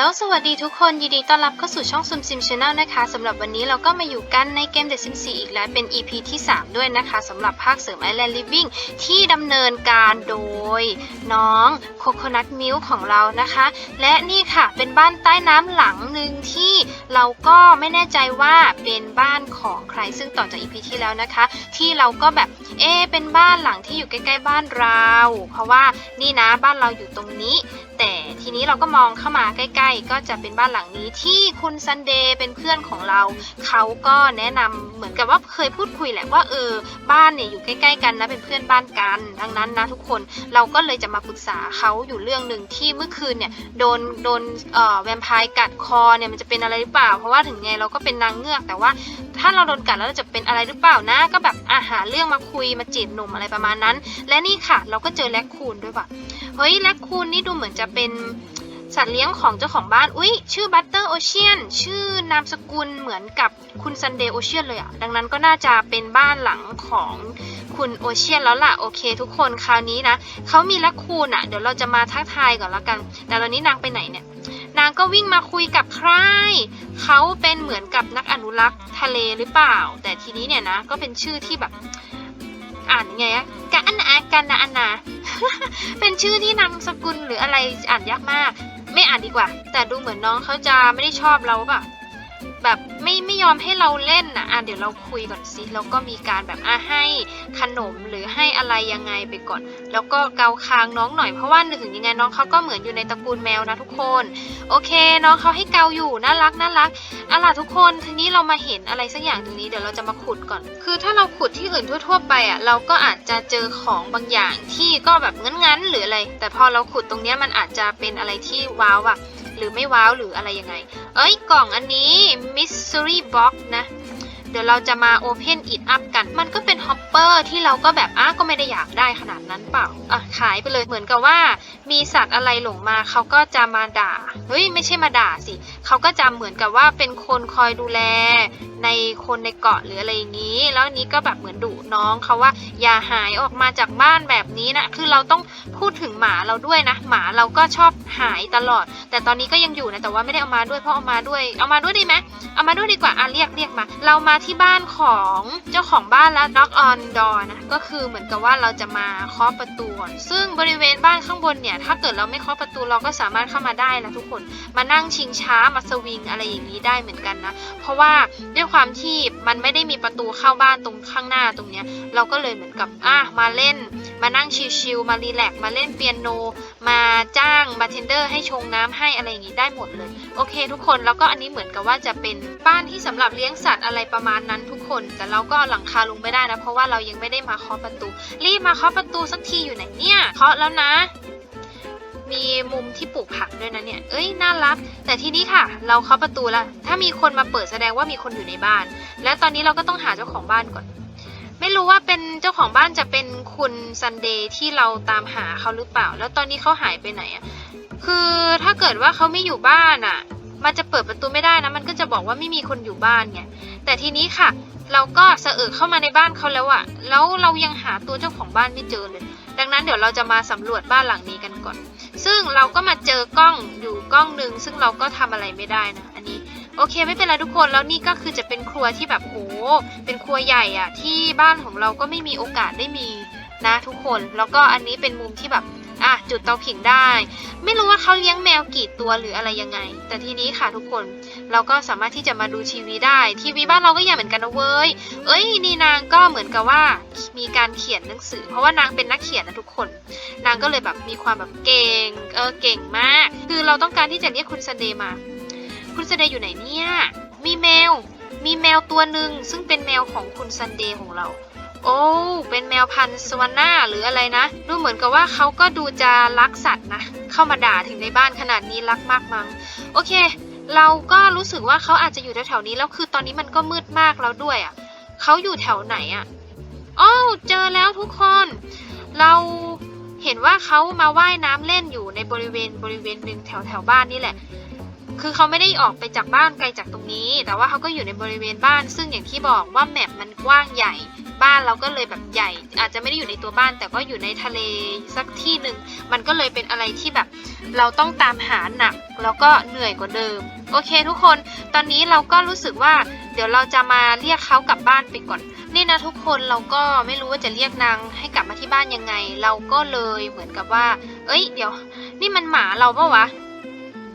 ลสวัสดีทุกคนยินดีต้อนรับเข้าสู่ช่องซุมซิมชาแนลนะคะสำหรับวันนี้เราก็มาอยู่กันในเกม The Sims 4อีกแล้วเป็น EP ที่ 3 ด้วยนะคะสำหรับภาคเสริม Island Living ที่ดำเนินการโดย น้องโคโคนัทมิลของเรานะคะ และนี่ค่ะเป็นบ้านใต้น้ำหลังหนึ่งที่เราก็ไม่แน่ใจว่าเป็นบ้านของใครซึ่งต่อจาก EP ที่แล้วนะคะ ที่เราก็แบบเอ๊เป็นบ้านหลังที่อยู่ใกล้ๆบ้านเรา เพราะว่านี่นะบ้านเราอยู่ตรงนี้ แต่ ทีนี้เราก็มองเข้ามาใกล้ๆ ก็จะเป็นบ้านหลังนี้ที่คุณซันเดย์เป็นเพื่อนของเรา เขาก็แนะนำเหมือนกับว่าเคยพูดคุยแหละว่าเออบ้านเนี่ยอยู่ใกล้ๆกันนะเป็นเพื่อนบ้านกัน ดังนั้นนะทุกคนเราก็เลยจะมาปรึกษาเขาอยู่เรื่องหนึ่งที่เมื่อคืนเนี่ยโดนโดนเอ่อแวมไพร์กัดคอเนี่ยมันจะเป็นอะไรหรือเปล่า เพราะว่าถึงไงเราก็เป็นนางเงือกแต่ว่า ถ้าเราโดนกัดแล้วเราจะเป็นอะไรหรือเปล่านะ ก็แบบอาหาเรื่องมาคุยมาจีบหนุ่มอะไรประมาณนั้น และนี่ค่ะเราก็เจอแลคคูนด้วยว่ะเฮ้ยแลคคูนนี่ดูเหมือนจะเป็นสัตว์เลี้ยงของเจ้าของบ้าน อุ๊ยชื่อบัตเตอร์โอเชียน ชื่อนามสกุลเหมือนกับคุณซันเดย์โอเชียนเลยอะดังนั้นก็น่าจะเป็นบ้านหลังของคุณโอเชียนแล้วล่ะ โอเคทุกคนคราวนี้นะ เขามีแลคคูนอะเดี๋ยวเราจะมาทักทายก่อนละกัน แต่ตอนนี้นางไปไหนเนี่ย นางก็วิ่งมาคุยกับใครเขาเป็นเหมือนกับนักอนุรักษ์ทะเลหรือเปล่า แต่ทีนี้เนี่ยนะ ก็เป็นชื่อที่แบบ อ่านยังไงอะกะอันอากันนะอันนา เป็นชื่อที่นามสกุลหรืออะไรอ่านยากมาก ไม่อ่านดีกว่า แต่ดูเหมือนน้องเขาจะไม่ได้ชอบเราป่ะ แบบไม่ไม่ยอมให้เราเล่นนะอะเดี๋ยวเราคุยก่อนสิแล้วก็มีการแบบอะให้ขนมหรือให้อะไรยังไงไปก่อน แล้วก็เกาคางน้องหน่อยเพราะว่าถึงยังไงน้องเขาก็เหมือนอยู่ในตระกูลแมวนะทุกคน โอเคน้องเขาให้เกาอยู่น่ารักน่ารักอาล่ะทุกคนทีนี้เรามาเห็นอะไรสักอย่างตรงนี้เดี๋ยวเราจะมาขุดก่อน คือถ้าเราขุดที่อื่นทั่ว ๆ ไปอะเราก็อาจจะเจอของบางอย่างที่ก็แบบงั้นๆหรืออะไร แต่พอเราขุดตรงนี้มันอาจจะเป็นอะไรที่ว้าวอะ หรือไม่ว้าวหรืออะไรยังไง เอ้ยกล่องอันนี้ mystery box นะเดี๋ยวเราจะมา open it up กัน มันก็เป็นฮอปเปอร์ที่เราก็แบบอ้าก็ไม่ได้อยากได้ขนาดนั้นเปล่า อะ ขายไปเลย เหมือนกับว่า มีสัตว์อะไรหลงมา เขาก็จะมาด่า เฮ้ย ไม่ใช่มาด่าสิ เขาก็จะเหมือนกับว่าเป็นคนคอยดูแล ในคนในเกาะหรืออะไรอย่างนี้ แล้วนี้ก็แบบเหมือนดุน้องเขาว่าอย่าหายออกมาจากบ้านแบบนี้นะคือเราต้องพูดถึงหมาเราด้วยนะ หมาเราก็ชอบหายตลอด แต่ตอนนี้ก็ยังอยู่นะแต่ว่าไม่ได้เอามาด้วยเพราะเอามาด้วยเอามาด้วยดีไหมเอามาด้วยดีกว่าอะเรียกเรียกมา เรามาที่บ้านของเจ้าของบ้านแล้ว knock on door นะก็คือเหมือนกับว่าเราจะมาเคาะประตูซึ่งบริเวณบ้านข้างบนเนี่ยถ้าเกิดเราไม่เคาะประตูเราก็สามารถเข้ามาได้นะทุกคนมานั่งชิงช้ามาสวิงอะไรอย่างนี้ได้เหมือนกันนะเพราะว่าด้วยความที่มันไม่ได้มีประตูเข้าบ้านตรงข้างหน้าตรงเนี้ย เราก็เลยเหมือนกับอะมาเล่น มานั่งชิลๆมารีแลกมาเล่นเปียโน มาจ้างบาร์เทนเดอร์ให้ชงน้ำให้อะไรอย่างนี้ได้หมดเลย โอเค ทุกคนแล้วก็อันนี้เหมือนกับว่าจะเป็นบ้านที่สำหรับเลี้ยงสัตว์อะไรประมาณนั้นทุกคน แต่เราก็หลังคาลงไม่ได้นะเพราะว่าเรายังไม่ได้มาเคาะประตู รีบมาเคาะประตูสักทีอยู่ไหนเนี่ยเคาะแล้วนะ มีมุมที่ปลูกผักด้วยนะเนี่ย เอ้ย น่ารัก แต่ทีนี้ค่ะ เราเคาะประตูแล้วถ้ามีคนมาเปิดแสดงว่ามีคนอยู่ในบ้าน แล้วตอนนี้เราก็ต้องหาเจ้าของบ้านก่อน ไม่รู้ว่าเป็นเจ้าของบ้านจะเป็นคุณซันเดย์ที่เราตามหาเขาหรือเปล่า แล้วตอนนี้เขาหายไปไหนอะคือถ้าเกิดว่าเขาไม่อยู่บ้านอะมันจะเปิดประตูไม่ได้นะ มันก็จะบอกว่าไม่มีคนอยู่บ้านไง แต่ทีนี้ค่ะ เราก็เสอะเอะเข้ามาในบ้านเขาแล้วอะแล้วเรายังหาตัวเจ้าของบ้านไม่เจอเลย ดังนั้นเดี๋ยวเราจะมาสำรวจบ้านหลังนี้กันก่อน ซึ่งเราก็มาเจอกล้องอยู่กล้องหนึ่งซึ่งเราก็ทำอะไรไม่ได้นะ อันนี้โอเคไม่เป็นไรทุกคนแล้วนี่ก็คือจะเป็นครัวที่แบบโอ้เป็นครัวใหญ่อะที่บ้านของเราก็ไม่มีโอกาสได้มีนะทุกคน แล้วก็อันนี้เป็นมุมที่แบบ อะจุดเตาผิงได้ ไม่รู้ว่าเขาเลี้ยงแมวกี่ตัวหรืออะไรยังไง แต่ทีนี้ค่ะทุกคนเราก็สามารถที่จะมาดูทีวีได้ ทีวีบ้านเราก็ใหญ่เหมือนกันนะเว้ย เอ้ยนี่นางก็เหมือนกับว่ามีการเขียนหนังสือ เพราะว่านางเป็นนักเขียนนะทุกคน นางก็เลยแบบมีความแบบเก่งเออเก่งมาก คือเราต้องการที่จะเรียกคุณซันเดย์มา คุณซันเดย์อยู่ไหนเนี่ย มีแมว มีแมวตัวหนึ่งซึ่งเป็นแมวของคุณซันเดย์ของเรา โอ้เป็นแมวพันธุ์สวาน่าหรืออะไรนะ ดูเหมือนกับว่าเขาก็ดูจะรักสัตว์นะ เข้ามาด่าถึงในบ้านขนาดนี้รักมากมั้ง โอเค เราก็รู้สึกว่าเขาอาจจะอยู่แถวๆนี้ แล้วคือตอนนี้มันก็มืดมากแล้วด้วยอะเขาอยู่แถวไหนอะอ้าวเจอแล้วทุกคน เราเห็นว่าเขามาว่ายน้ำเล่นอยู่ในบริเวณบริเวณหนึ่งแถวแถวบ้านนี่แหละ คือเขาไม่ได้ออกไปจากบ้านไกลจากตรงนี้ แต่ว่าเขาก็อยู่ในบริเวณบ้าน ซึ่งอย่างที่บอกว่าแมปมันกว้างใหญ่ บ้านเราก็เลยแบบใหญ่ อาจจะไม่ได้อยู่ในตัวบ้าน แต่ก็อยู่ในทะเลสักที่หนึ่ง มันก็เลยเป็นอะไรที่แบบ เราต้องตามหาหนัก แล้วก็เหนื่อยกว่าเดิม โอเคทุกคน ตอนนี้เราก็รู้สึกว่า เดี๋ยวเราจะมาเรียกเขากลับบ้านไปก่อน นี่นะทุกคนเราก็ไม่รู้ว่าจะเรียกนางให้กลับมาที่บ้านยังไง เราก็เลยเหมือนกับว่า เอ้ย เดี๋ยว นี่มันหมาเราปะวะ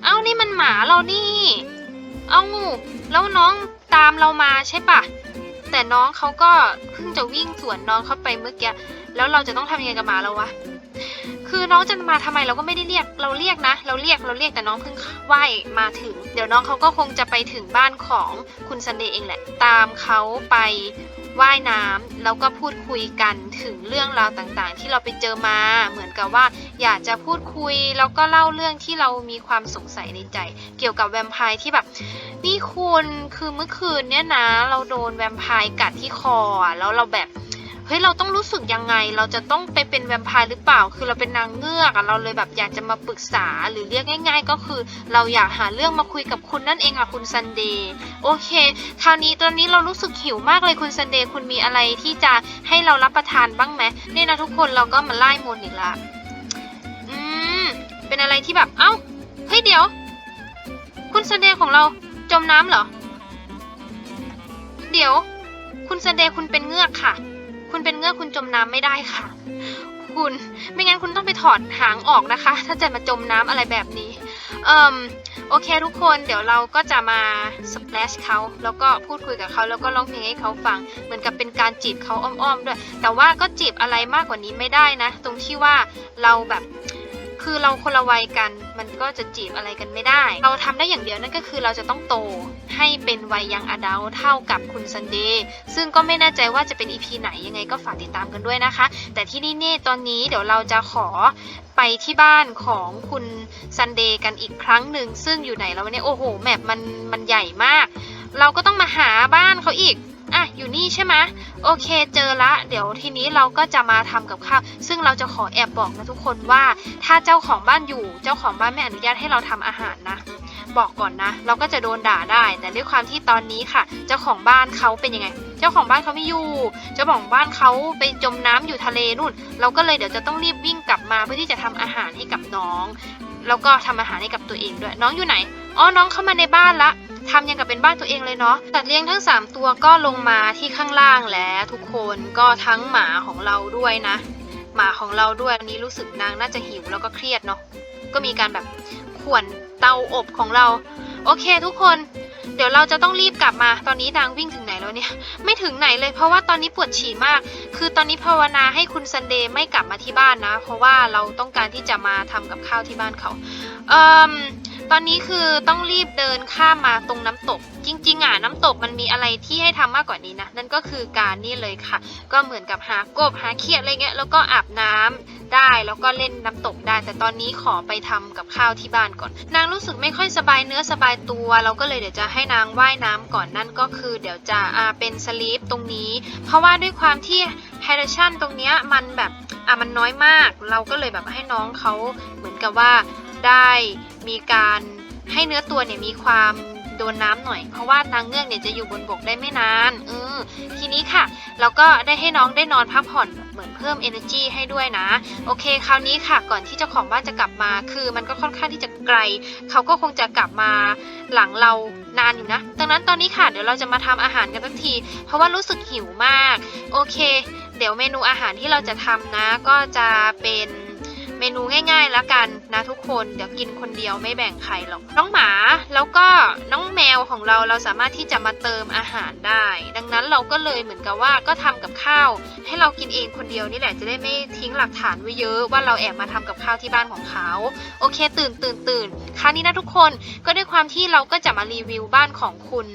เอ้านี่มันหมาเรานี่ เอางูแล้วน้องตามเรามาใช่ปะแต่น้องเขาก็เพิ่งจะวิ่งสวนน้องเข้าไปเมื่อกี้แล้วเราจะต้องทำยังไงกับหมาเราวะ คือน้องจะมาทำไมเราก็ไม่ได้เรียกเราเรียกนะ เราเรียกเราเรียกแต่น้องเพิ่งว่ายมาถึง เดี๋ยวน้องเขาก็คงจะไปถึงบ้านของคุณซันเดย์เองแหละ ตามเขาไปว่ายน้ำแล้วก็พูดคุยกันถึงเรื่องราวต่างๆ ที่เราไปเจอมาเหมือนกับว่า อยากจะพูดคุยแล้วก็เล่าเรื่องที่เรามีความสงสัยในใจ เกี่ยวกับแวมไพร์ที่แบบ นี่คุณคือเมื่อคืนเนี่ยนะ เราโดนแวมไพร์กัดที่คอแล้วเราแบบ เฮ้ยเราต้องรู้สึกยังไง เราจะต้องไปเป็นแวมไพร์หรือเปล่า คือเราเป็นนางเงือกอะเราเลยแบบอยากจะมาปรึกษาหรือเรียกง่าย ๆ ก็คือ เราอยากหาเรื่องมาคุยกับคุณนั่นเองอะคุณซันเดย์โอเคคราวนี้ตอนนี้เรารู้สึกหิวมากเลยคุณซันเดย์คุณมีอะไรที่จะให้เรารับประทานบ้างไหมเนี่ยนะทุกคนเราก็มาไล่มนอีกละอืมเป็นอะไรที่แบบเอ้าเฮ้ยเดี๋ยว คุณซันเดย์ของเราจมน้ำเหรอ เดี๋ยว คุณซันเดย์คุณเป็นเงือกค่ะ คุณเป็นเงือกคุณจมน้ำไม่ได้ค่ะ คุณไม่งั้นคุณต้องไปถอดหางออกนะคะ ถ้าจะมาจมน้ำอะไรแบบนี้เอ่มโอเคทุกคนเดี๋ยวเราก็จะมาสเปลชเขาแล้วก็พูดคุยกับเขาแล้วก็ร้องเพลงให้เขาฟัง เหมือนกับเป็นการจีบเขาอ้อมๆด้วย แต่ว่าก็จีบอะไรมากกว่านี้ไม่ได้นะ ตรงที่ว่าเราแบบ คือเราคนละวัยกัน มันก็จะจีบอะไรกันไม่ได้ เราทำได้อย่างเดียวนั่นก็คือเราจะต้องโตให้เป็นวัยยังอดัลเท่ากับคุณซันเดย์ซึ่งก็ไม่แน่ใจว่าจะเป็น EP ไหนยังไงก็ฝากติดตามกันด้วยนะคะ แต่ที่นี่เนี่ตอนนี้เดี๋ยวเราจะขอไปที่บ้านของคุณซันเดย์กันอีกครั้งหนึ่งซึ่งอยู่ไหนแล้วเนี่ยโอ้โหแมปมันมันใหญ่มาก เราก็ต้องมาหาบ้านเขาอีก อะอยู่นี่ใช่ไหมโอเคเจอละ เดี๋ยวทีนี้เราก็จะมาทำกับข้าวซึ่งเราจะขอแอบบอกนะทุกคนว่า ถ้าเจ้าของบ้านอยู่ เจ้าของบ้านไม่อนุญาตให้เราทำอาหารนะบอกก่อนนะ เราก็จะโดนด่าได้ แต่ด้วยความที่ตอนนี้ค่ะ เจ้าของบ้านเขาเป็นยังไง เจ้าของบ้านเขาไม่อยู่ เจ้าของบ้านเขาไปจมน้ำอยู่ทะเลนู่น เราก็เลยเดี๋ยวจะต้องรีบวิ่งกลับมาเพื่อที่จะทำอาหารให้กับน้อง แล้วก็ทำอาหารให้กับตัวเองด้วย น้องอยู่ไหน อ๋อน้องเข้ามาในบ้านละทำยังกับเป็นบ้านตัวเองเลยเนาะสัตว์เลี้ยงทั้ง 3 ตัวก็ลงมาที่ข้างล่างแล้วทุกคนก็ทั้งหมาของเราด้วยนะ หมาของเราด้วยอันนี้รู้สึกนางน่าจะหิวแล้วก็เครียดเนาะก็มีการแบบข่วนเตาอบของเรา โอเคทุกคนเดี๋ยวเราจะต้องรีบกลับมา ตอนนี้นางวิ่งถึงไหนแล้วเนี่ย ไม่ถึงไหนเลย เพราะว่าตอนนี้ปวดฉี่มาก คือตอนนี้ภาวนาให้คุณซันเดย์ไม่กลับมาที่บ้านนะ เพราะว่าเราต้องการที่จะมาทำกับข้าวที่บ้านเขา เอ่ม ตอนนี้คือต้องรีบเดินข้ามมาตรงน้ำตก จริง ๆ อะน้ำตกมันมีอะไรที่ให้ทำมากกว่านี้นะ นั่นก็คือการนี่เลยค่ะ ก็เหมือนกับหากบหาเขียดอะไรเงี้ยแล้วก็อาบน้ำได้แล้วก็เล่นน้ำตกได้ แต่ตอนนี้ขอไปทำกับข้าวที่บ้านก่อน นางรู้สึกไม่ค่อยสบายเนื้อสบายตัว เราก็เลยเดี๋ยวจะให้นางว่ายน้ำก่อนนั่นก็คือ เดี๋ยวจะอาเป็นสลีปตรงนี้ เพราะว่าด้วยความที่ไฮเดรชันตรงเนี้ยมันแบบอะมันน้อยมาก เราก็เลยแบบให้น้องเขาเหมือนกับว่า ได้มีการให้เนื้อตัวเนี่ยมีความโดนน้ำหน่อย เพราะว่านางเงือกเนี่ยจะอยู่บนบกได้ไม่นานเออทีนี้ค่ะเราก็ได้ให้น้องได้นอนพักผ่อนเหมือนเพิ่ม energy ให้ด้วยนะ โอเค คราวนี้ค่ะ ก่อนที่เจ้าของบ้านจะกลับมา คือมันก็ค่อนข้างที่จะไกล เขาก็คงจะกลับมาหลังเรานานอยู่นะ ดังนั้นตอนนี้ค่ะเดี๋ยวเราจะมาทำอาหารกันทันที เพราะว่ารู้สึกหิวมาก โอเค เดี๋ยวเมนูอาหารที่เราจะทำนะ ก็จะเป็น เมนูง่ายๆแล้วกันนะทุกคนเดี๋ยวกินคนเดียวไม่แบ่งใครหรอกน้องหมาแล้วก็น้องแมวของเราเราสามารถที่จะมาเติมอาหารได้ ดังนั้นเราก็เลยเหมือนกับว่าก็ทำกับข้าว ให้เรากินเองคนเดียวนี่แหละจะได้ไม่ทิ้งหลักฐานไว้เยอะว่าเราแอบมาทำกับข้าวที่บ้านของเขา โอเค ตื่นตื่นตื่นคราวนี้นะทุกคนก็ด้วยความที่เราก็จะมารีวิวบ้านของคุณ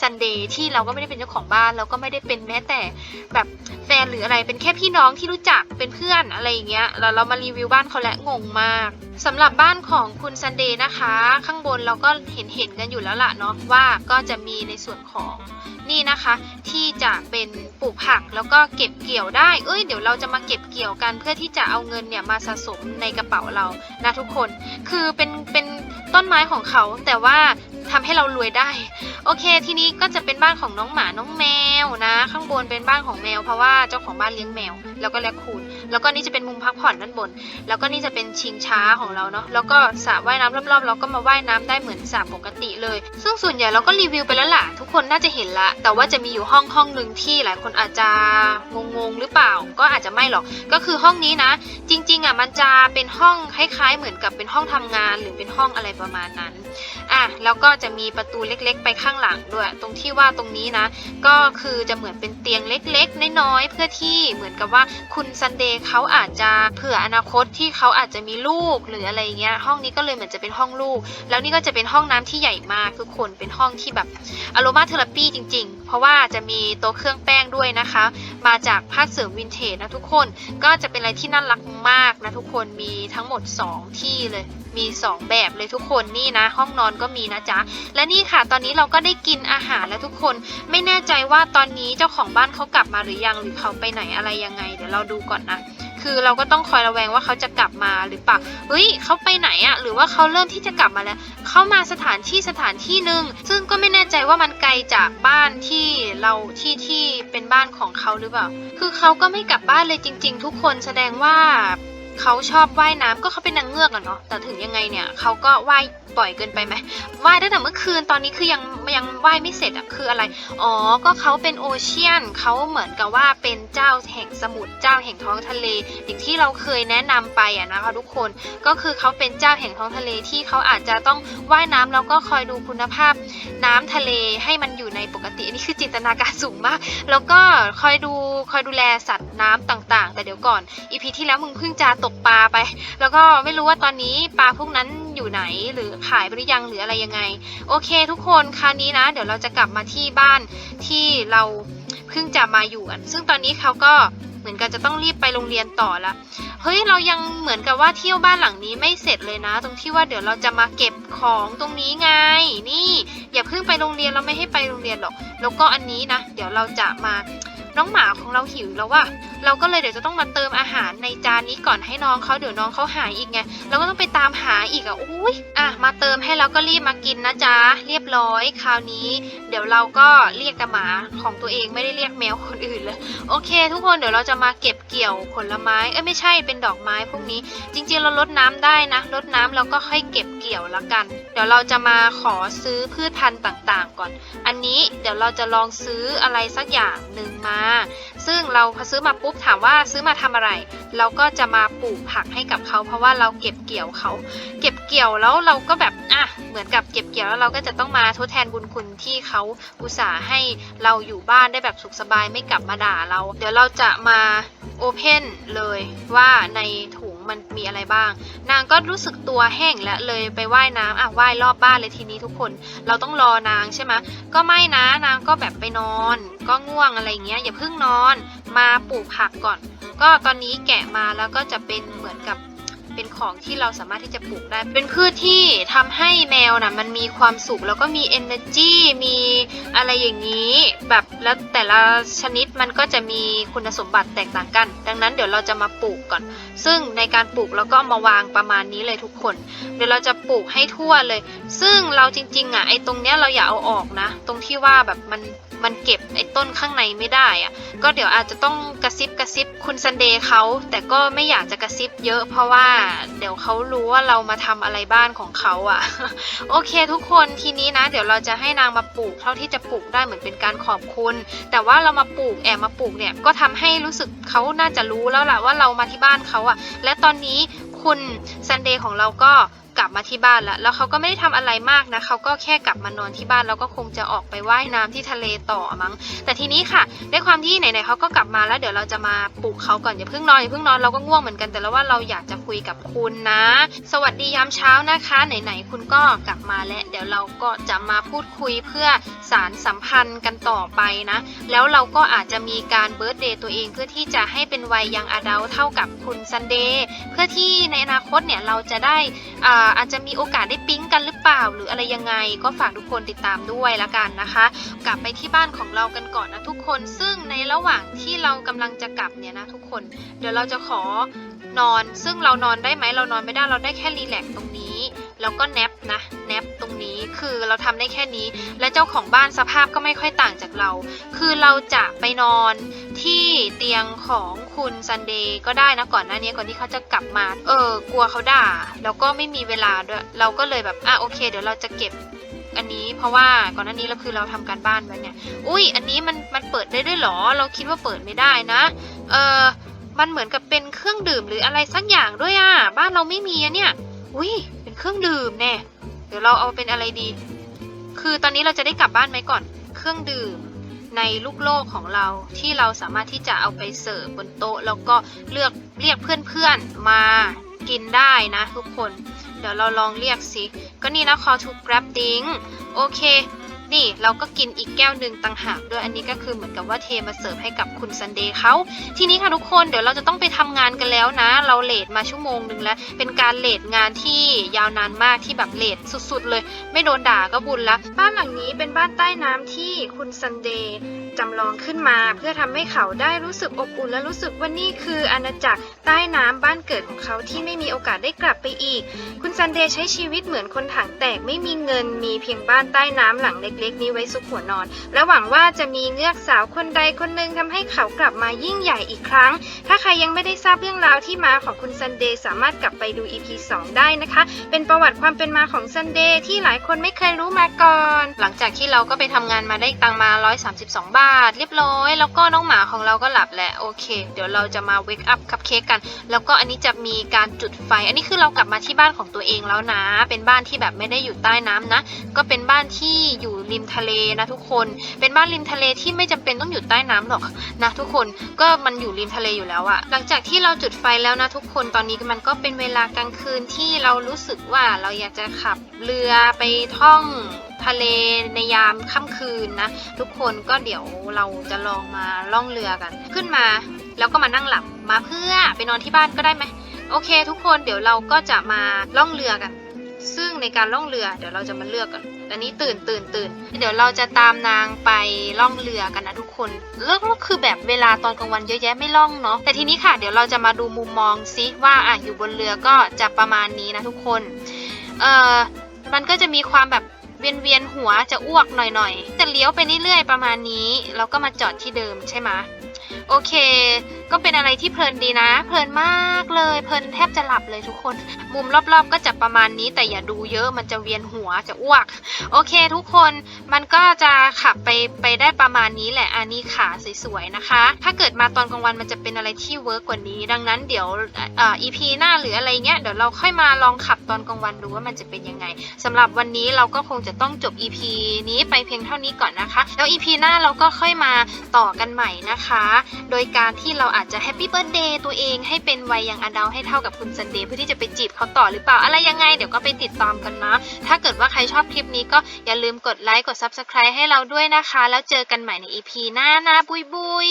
ซันเดย์ที่เราก็ไม่ได้เป็นเจ้าของบ้านเราก็ไม่ได้เป็นแม้แต่แบบแฟนหรืออะไรเป็นแค่พี่น้องที่รู้จักเป็นเพื่อนอะไรอย่างเงี้ยแล้วเรามารีวิวบ้านานเขาและงงมากสำหรับบ้านของคุณซันเดย์นะคะ ข้างบนเราก็เห็นเห็นๆกันอยู่แล้วล่ะเนาะว่าก็จะมีในส่วนของนี่นะคะ ที่จะเป็นปลูกผักแล้วก็เก็บเกี่ยวได้ เอ้ยเดี๋ยวเราจะมาเก็บเกี่ยวกันเพื่อที่จะเอาเงินเนี่ยมาสะสมในกระเป๋าเรานะทุกคน คือเป็นเป็นต้นไม้ของเขาแต่ว่าทำให้เรารวยได้ โอเค ทีนี้ก็จะเป็นบ้านของน้องหมาน้องแมวนะ ข้างบนเป็นบ้านของแมวเพราะว่าเจ้าของบ้านเลี้ยงแมว แล้วก็แลคคูน แล้วก็นี่จะเป็นมุมพักผ่อนด้านบน แล้วก็นี่จะเป็นชิงช้าของเราเนาะแล้วก็สระว่ายน้ำรอบๆ เราก็มาว่ายน้ำได้เหมือนสระปกติเลย ซึ่งส่วนใหญ่เราก็รีวิวไปแล้วล่ะทุกคนน่าจะเห็นละ แต่ว่าจะมีอยู่ห้องห้องหนึ่งที่หลายคนอาจจะงงๆหรือเปล่าก็อาจจะไม่หรอกก็คือห้องนี้นะ จริงๆอะมันจะเป็นห้องคล้ายๆ เหมือนกับเป็นห้องทำงาน หรือเป็นห้องอะไรประมาณนั้นอะแล้วก็จะมีประตูเล็กๆ ไปข้างหลังด้วย ตรงที่ว่าตรงนี้นะ ก็คือจะเหมือนเป็นเตียงเล็กๆน้อยๆเพื่อที่เหมือนกับว่าคุณซันเดย์เขาอาจจะเผื่ออนาคตที่เขาอาจจะมีลูกหรืออะไรเงี้ยห้องนี้ก็เลยเหมือนจะเป็นห้องลูก แล้วนี่ก็จะเป็นห้องน้ำที่ใหญ่มากทุกคนเป็นห้องที่แบบอารมาเทอราปีจริง ๆ เพราะว่าจะมีโต๊ะเครื่องแป้งด้วยนะคะ มาจากภาคเสริมวินเทจนะทุกคนก็จะเป็นอะไรที่น่ารักมากนะทุกคนมีทั้งหมด 2 ที่เลยมี 2 แบบเลยทุกคนนี่นะ ห้องนอนก็มีนะจ๊ะ และนี่ค่ะ ตอนนี้เราก็ได้กินอาหารแล้วทุกคนไม่แน่ใจว่าตอนนี้เจ้าของบ้านเขากลับมาหรือยังหรือเขาไปไหนอะไรยังไง เดี๋ยวเราดูก่อนนะ คือเราก็ต้องคอยระแวงว่าเขาจะกลับมาหรือเปล่าเฮ้ยเขาไปไหนอะหรือว่าเขาเริ่มที่จะกลับมาแล้วเขามาสถานที่สถานที่หนึ่งซึ่งก็ไม่แน่ใจว่ามันไกลจากบ้านที่เราที่ที่เป็นบ้านของเขาหรือเปล่า คือเขาก็ไม่กลับบ้านเลยจริง ๆ ทุกคนแสดงว่า เขาชอบว่ายน้ำก็เขาเป็นนางเงือกอะเนาะแต่ถึงยังไงเนี่ยเขาก็ว่ายบ่อยเกินไปไหมว่ายตั้งแต่เมื่อคืนตอนนี้คือยังยังว่ายไม่เสร็จอะคืออะไรอ๋อก็เขาเป็นโอเชียนเขาเหมือนกับว่าเป็นเจ้าแห่งสมุทรเจ้าแห่งท้องทะเล อย่างที่เราเคยแนะนำไปอะนะคะทุกคนก็คือเขาเป็นเจ้าแห่งท้องทะเลที่เขาอาจจะต้องว่ายน้ำแล้วก็คอยดูคุณภาพ น้ำทะเลให้มันอยู่ในปกติอันนี่คือจินตนาการสูงมาก แล้วก็คอยดูคอยดูแลสัตว์น้ำต่างๆ แต่เดี๋ยวก่อนอีพีที่แล้วมึงเพิ่งจะตกปลาไป แล้วก็ไม่รู้ว่าตอนนี้ปลาพวกนั้นอยู่ไหนหรือขายไปหรือยังหรืออะไรยังไง โอเค ทุกคนคราวนี้นะ เดี๋ยวเราจะกลับมาที่บ้านที่เราเพิ่งจะมาอยู่กันซึ่งตอนนี้เขาก็เหมือนกันจะต้องรีบไปโรงเรียนต่อละเฮ้ยเรายังเหมือนกับว่าเที่ยวบ้านหลังนี้ไม่เสร็จเลยนะ ตรงที่ว่าเดี๋ยวเราจะมาเก็บของตรงนี้ไง นี่ อย่าเพิ่งไปโรงเรียนเราไม่ให้ไปโรงเรียนหรอก แล้วก็อันนี้นะ เดี๋ยวเราจะมา น้องหมาของเราหิวแล้วว่าเราก็เลยเดี๋ยวจะต้องมาเติมอาหารในจานนี้ก่อนให้น้องเขาเดี๋ยวน้องเขาหายอีกไงเราก็ต้องไปตามหาอีกอะอุ้ยอะมาเติมให้แล้วก็รีบมากินนะจ๊ะเรียบร้อยคราวนี้ เดี๋ยวเราก็เรียกแต่หมาของตัวเองไม่ได้เรียกแมวคนอื่นเลยโอเค ทุกคนเดี๋ยวเราจะมาเก็บเกี่ยวผลไม้เอ้ยไม่ใช่เป็นดอกไม้พวกนี้ จริงๆเราลดน้ำได้นะลดน้ำแล้วก็ค่อยเก็บเกี่ยวละกัน เดี๋ยวเราจะมาขอซื้อพืชพันธุ์ต่าง ๆ ก่อน อันนี้เดี๋ยวเราจะลองซื้ออะไรสักอย่างหนึ่งมาซึ่งเราพอซื้อมาปุ๊บถามว่าซื้อมาทำอะไร เราก็จะมาปลูกผักให้กับเขา เพราะว่าเราเก็บเกี่ยวเขา เก็บเกี่ยวแล้วเราก็แบบอะเหมือนกับเก็บเกี่ยวแล้วเราก็จะต้องมาทดแทนบุญคุณที่เขาอุตส่าห์ให้เราอยู่บ้านได้แบบสุขสบายไม่กลับมาด่าเรา เดี๋ยวเราจะมาโอเพนเลยว่าในถุง มันมีอะไรบ้าง นางก็รู้สึกตัวแห้งและเลยไปว่ายน้ำอะว่ายรอบบ้านเลยทีนี้ทุกคน เราต้องรอนางใช่ไหมก็ไม่นะนางก็แบบไปนอน ก็ง่วงอะไรเงี้ยอย่าเพิ่งนอน มาปลูกผักก่อน ก็ตอนนี้แกะมาแล้วก็จะเป็นเหมือนกับ เป็นของที่เราสามารถที่จะปลูกได้ เป็นพืชที่ทำให้แมวนะมันมีความสุขแล้วก็มี energy มีอะไรอย่างนี้ แบบแล้วแต่ละชนิดมันก็จะมีคุณสมบัติแตกต่างกัน ดังนั้นเดี๋ยวเราจะมาปลูกก่อน ซึ่งในการปลูกเราก็มาวางประมาณนี้เลยทุกคน เดี๋ยวเราจะปลูกให้ทั่วเลย ซึ่งเราจริงๆอะไอ้ตรงเนี้ยเราอย่าเอาออกนะ ตรงที่ว่าแบบมัน มันเก็บไอ้ต้นข้างในไม่ได้อะก็เดี๋ยวอาจจะต้องกระซิบกระซิบคุณซันเดย์เขาแต่ก็ไม่อยากจะกระซิบเยอะ เพราะว่าเดี๋ยวเขารู้ว่าเรามาทำอะไรบ้านของเขาอะ โอเคทุกคนทีนี้นะ เดี๋ยวเราจะให้นางมาปลูกเท่าที่จะปลูกได้เหมือนเป็นการขอบคุณ แต่ว่าเรามาปลูกแอบมาปลูกเนี่ยก็ทำให้รู้สึกเขาน่าจะรู้แล้วล่ะว่าเรามาที่บ้านเขาอะ และตอนนี้คุณซันเดย์ของเราก็ กลับมาที่บ้านแล้ว แล้วเขาก็ไม่ได้ทำอะไรมากนะเขาก็แค่กลับมานอนที่บ้านแล้วก็คงจะออกไปว่ายน้ำที่ทะเลต่อมั้ง แต่ทีนี้ค่ะ ด้วยความที่ไหนๆเขาก็กลับมาแล้ว เดี๋ยวเราจะมาปลุกเขาก่อนอย่าเพิ่งนอนอย่าเพิ่งนอนเราก็ง่วงเหมือนกันแต่แล้วว่าเราอยากจะคุยกับคุณนะ สวัสดียามเช้านะคะ ไหนๆคุณก็กลับมาแล้วเดี๋ยวเราก็จะมาพูดคุยเพื่อสารสัมพันธ์กันต่อไปนะ แล้วเราก็อาจจะมีการเบิร์ตเดย์ตัวเองเพื่อที่จะให้เป็นวัยยังอดัลเท่ากับคุณซันเดย์เพื่อที่ในอนาคตเนี่ยเราจะได้อ่าอาจจะมีโอกาสได้ปิ๊งกันหรือเปล่า หรืออะไรยังไงก็ฝากทุกคนติดตามด้วยละกันนะคะ กลับไปที่บ้านของเรากันก่อนนะทุกคนซึ่งในระหว่างที่เรากำลังจะกลับเนี่ยนะทุกคน เดี๋ยวเราจะขอนอน ซึ่งเรานอนได้ไหมเรานอนไม่ได้เราได้แค่รีแลกซ์ตรงนี้ แล้วก็แนปนะแนปตรงนี้คือเราทำได้แค่นี้ และเจ้าของบ้านสภาพก็ไม่ค่อยต่างจากเรา คือเราจะไปนอน ที่เตียงของคุณซันเดย์ก็ได้นะก่อนหน้านี้ก่อนที่เขาจะกลับมา เออกลัวเขาด่า แล้วก็ไม่มีเวลาด้วยเราก็เลยแบบอะโอเค เดี๋ยวเราจะเก็บอันนี้เพราะว่าก่อนหน้านี้เราคือเราทำการบ้านไว้เนี่ย อุ้ยอันนี้มันมันเปิดได้ด้วยหรอ เราคิดว่าเปิดไม่ได้นะ เออมันเหมือนกับเป็นเครื่องดื่มหรืออะไรสักอย่างด้วยอะบ้านเราไม่มีอะเนี่ย อุ้ยเป็นเครื่องดื่มแน่เดี๋ยวเราเอาเป็นอะไรดี คือตอนนี้เราจะได้กลับบ้านไหมก่อน เครื่องดื่ม ในลูกโลกของเราที่เราสามารถที่จะเอาไปเสิร์ฟบนโต๊ะ แล้วก็เลือกเรียกเพื่อนๆมากินได้นะทุกคน เดี๋ยวเราลองเรียกสิ ก็นี่นะ call to grab drink โอเค นี่เราก็กินอีกแก้วหนึ่งต่างหากด้วยอันนี้ก็คือเหมือนกับว่าเทมาเสิร์ฟให้กับคุณซันเดย์เขาทีนี้ค่ะทุกคนเดี๋ยวเราจะต้องไปทำงานกันแล้วนะ เราเลทมาชั่วโมงหนึ่งแล้ว เป็นการเลทงานที่ยาวนานมากที่แบบเลทสุดๆ เลย ไม่โดนด่าก็บุญละบ้านหลังนี้เป็นบ้านใต้น้ำที่คุณซันเดย์จำลองขึ้นมาเพื่อทำให้เขาได้รู้สึกอบอุ่นและรู้สึกว่านี่คืออาณาจักรใต้น้ำบ้านเกิดของเขาที่ไม่มีโอกาสได้กลับไปอีก คุณซันเดย์ใช้ชีวิตเหมือนคนถังแตกไม่มีเงินมีเพียงบ้านใต้น้ำหลังเล็กๆ นี้ไว้ซุกหัวนอน และหวังว่าจะมีเงือกสาวคนใดคนหนึ่งทำให้เขากลับมายิ่งใหญ่อีกครั้ง ถ้าใครยังไม่ได้ทราบเรื่องราวที่มาของคุณซันเดย์สามารถกลับไปดู EP 2 ได้นะคะ เป็นประวัติความเป็นมาของซันเดย์ที่หลายคนไม่เคยรู้มาก่อน หลังจากที่เราก็ไปทำงานมาได้ตังมา 132 บาท เรียบร้อย แล้วก็น้องหมาของเราก็หลับแหละโอเค เดี๋ยวเราจะมาเวกอัพคัพเค้กกัน แล้วก็อันนี้จะมีการจุดไฟ อันนี้คือเรากลับมาที่บ้านของตัวเองแล้วนะ เป็นบ้านที่แบบไม่ได้อยู่ใต้น้ำนะ ก็เป็นบ้านที่อยู่ริมทะเลนะทุกคน เป็นบ้านริมทะเลที่ไม่จำเป็นต้องอยู่ใต้น้ำหรอกนะทุกคนก็มันอยู่ริมทะเลอยู่แล้วอะหลังจากที่เราจุดไฟแล้วนะทุกคนตอนนี้มันก็เป็นเวลากลางคืนที่เรารู้สึกว่าเราอยากจะขับเรือไปท่องทะเลในยามค่ำคืนนะทุกคนก็เดี๋ยวเราจะลองมาล่องเรือกัน ขึ้นมาแล้วก็มานั่งหลับมาเพื่อไปนอนที่บ้านก็ได้ไหมโอเค ทุกคนเดี๋ยวเราก็จะมาล่องเรือกัน ซึ่งในการล่องเรือเดี๋ยวเราจะมาเลือกกันอันนี้ตื่นตื่นตื่นเดี๋ยวเราจะตามนางไปล่องเรือกันนะทุกคนเลือกก็คือแบบเวลาตอนกลางวันเยอะแยะไม่ล่องเนาะแต่ทีนี้ค่ะเดี๋ยวเราจะมาดูมุมมองซิว่าอะอยู่บนเรือก็จะประมาณนี้นะทุกคนเอ่อมันก็จะมีความแบบเวียนเวียนๆหัวจะอ้วกหน่อยๆจะเลี้ยวไปเรื่อยๆประมาณนี้ แล้วก็มาจอดที่เดิมใช่ไหมโอเค ก็เป็นอะไรที่เพลินดีนะ เพลินมากเลย เพลินแทบจะหลับเลยทุกคน มุมรอบๆ ก็จะประมาณนี้ แต่อย่าดูเยอะมันจะเวียนหัวจะอ้วก โอเคทุกคนมันก็จะขับไปไปได้ประมาณนี้แหละอันนี้ขาสวยๆนะคะ ถ้าเกิดมาตอนกลางวันมันจะเป็นอะไรที่เวิร์กกว่านี้ ดังนั้นเดี๋ยวอ่อ EP หน้าหรืออะไรเงี้ยเดี๋ยวเราค่อยมาลองขับตอนกลางวันดูว่ามันจะเป็นยังไงสำหรับวันนี้เราก็คงจะต้องจบ EP นี้ไปเพียงเท่านี้ก่อนนะคะ แล้ว EP หน้าเราก็ค่อยมาต่อกันใหม่นะคะ โดยการที่เราอาจจะแฮปปี้เบิร์ดเดย์ตัวเองให้เป็นวัยยังอดัลให้เท่ากับคุณซันเดย์เพื่อที่จะไปจีบเขาต่อหรือเปล่าอะไรยังไงเดี๋ยวก็ไปติดตามกันนะถ้าเกิดว่าใครชอบคลิปนี้ก็อย่าลืมกดไลค์กด Subscribe ให้เราด้วยนะคะ แล้วเจอกันใหม่ใน EP หน้านะบุยบุย